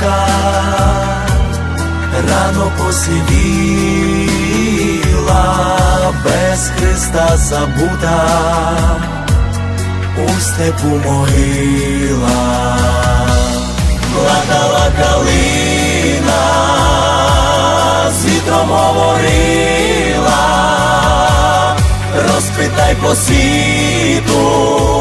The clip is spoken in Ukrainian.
голубка, рано посивіла, без Христа забута, у степу могила, плакала калина, з вітром говорила розпитай по світу,